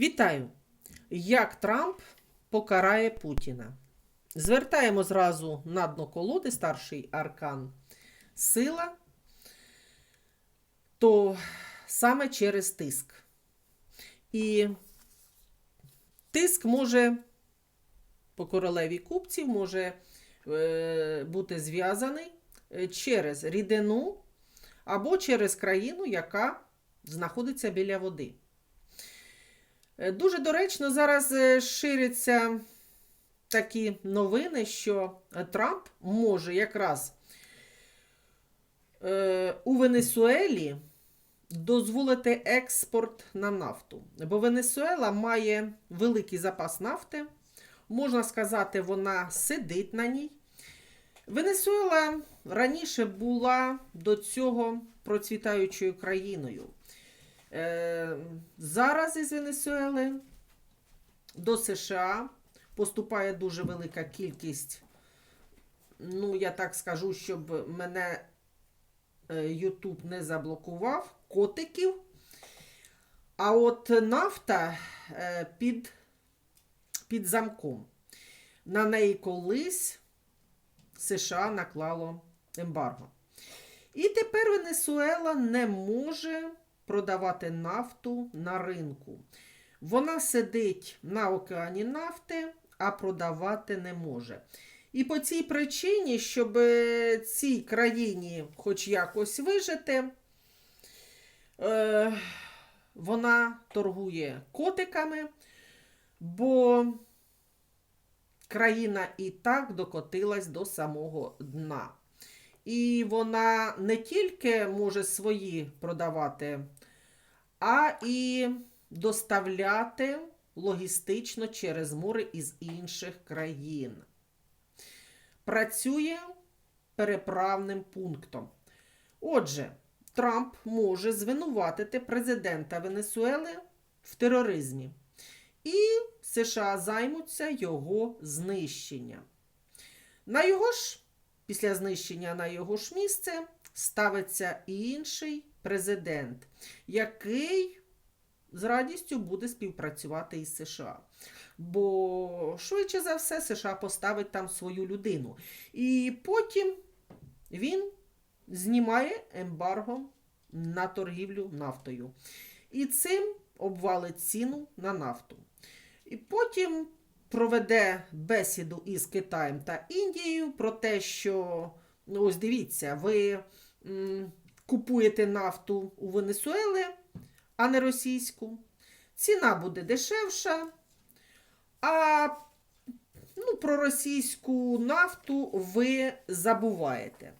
Вітаю! Як Трамп покарає Путіна? Звертаємо зразу на дно колоди старший аркан сила, то саме через тиск. І тиск може по королеві купців може е, бути зв'язаний е, через рідину або через країну, яка знаходиться біля води. Е, Дуже доречно зараз е, ширяться такі новини, що е, Трамп може якраз у Венесуелі дозволити експорт на нафту. Бо Венесуела має великий запас нафти. Можна сказати, вона сидить на ній. Венесуела раніше була до цього процвітаючою країною. Е, зараз із Венесуели до США поступає дуже велика кількість, ну, я так скажу, щоб мене YouTube не заблокував, котиків. А от нафта е, під, під замком. На неї колись США наклало ембарго. І тепер Венесуела не може продавати нафту на ринку. Вона сидить на океані нафти, а продавати не може. І по цій причині, щоб е, цій країні хоч якось вижити, е, вона торгує котиками, бо країна і так докотилась до самого дна. І вона не тільки може свої продавати, а і доставляти логістично через море із інших країн. Працює переправним пунктом. Отже, Трамп може звинуватити президента Венесуели в тероризмі. І США займуться його знищенням. На його ж, після знищення на його ж місце ставиться інший президент, який з радістю буде співпрацювати із США. Бо, швидше за все, США поставить там свою людину. І потім він знімає ембарго на торгівлю нафтою. І цим обвалить ціну на нафту. І потім проведе бесіду із Китаєм та Індією про те, що ну, ось дивіться, ви купуєте нафту у Венесуели, а не російську. Ціна буде дешевша. А ну, про російську нафту ви забуваєте.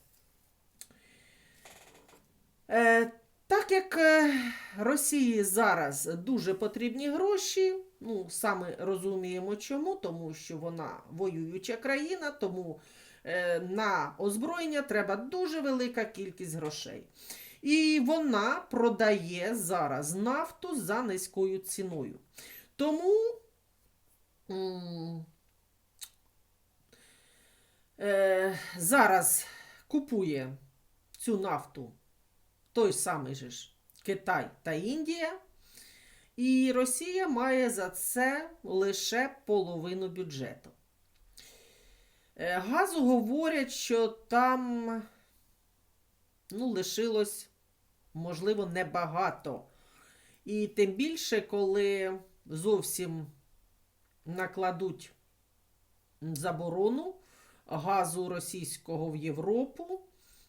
Е, так як е, Росії зараз дуже потрібні гроші, ну, саме розуміємо чому, тому що вона воююча країна, тому на озброєння треба дуже велика кількість грошей. І вона продає зараз нафту за низькою ціною. Тому е, зараз купує цю нафту той самий же ж Китай та Індія. І Росія має за це лише половину бюджету. Е, Газу говорять, що там ну, лишилось, можливо, небагато. І тим більше, коли зовсім накладуть заборону газу російського в Європу,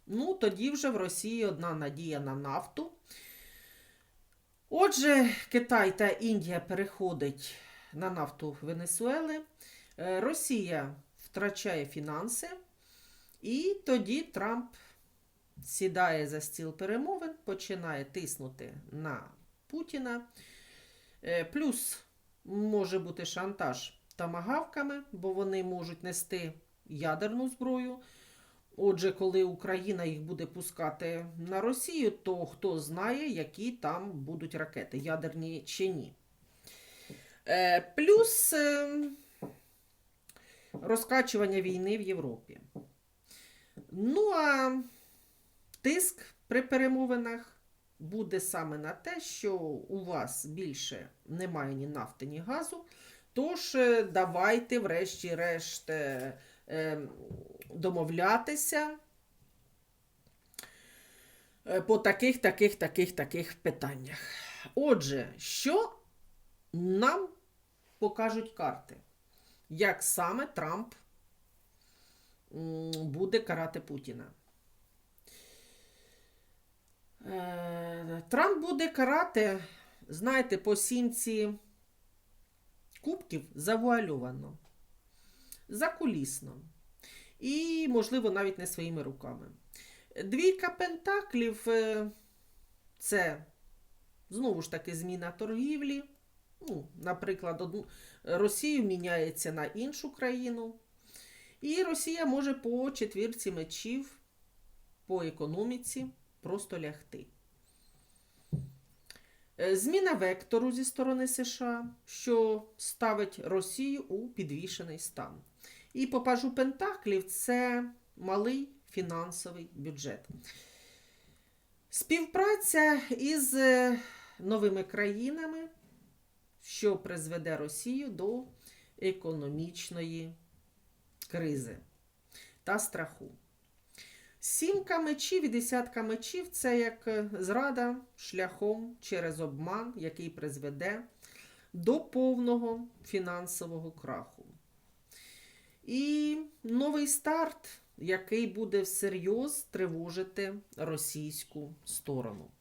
ну тоді вже в Росії одна надія на нафту. Отже, Китай та Індія переходять на нафту Венесуели. Е, Росія втрачає фінанси, і тоді Трамп сідає за стіл перемовин, починає тиснути на Путіна. Е, Плюс може бути шантаж тамагавками, бо вони можуть нести ядерну зброю. Отже, коли Україна їх буде пускати на Росію, то хто знає, які там будуть ракети, ядерні чи ні. Е, плюс е, розкачування війни в Європі. Ну, а тиск при перемовинах буде саме на те, що у вас більше немає ні нафти, ні газу. Тож е, давайте, врешті-решт, е, е, домовлятися по таких, таких, таких, таких питаннях. Отже, що нам покажуть карти? Як саме Трамп буде карати Путіна? Е, Трамп буде карати, знаєте, по сімці кубків завуальовано, закулісно. І, можливо, навіть не своїми руками. Двійка пентаклів е, це знову ж таки зміна торгівлі. Ну, наприклад, одну, Росію міняється на іншу країну. І Росія може по четвірці мечів, по економіці просто лягти. Е, Зміна вектору зі сторони США, що ставить Росію у підвішений стан. І по пажу Пентаклів це малий фінансовий бюджет. Співпраця із е, новими країнами, що призведе Росію до економічної кризи та страху. Сімка мечів і десятка мечів це як е, зрада шляхом через обман, який призведе до повного фінансового краху. І новий старт, який буде всерйоз тривожити російську сторону.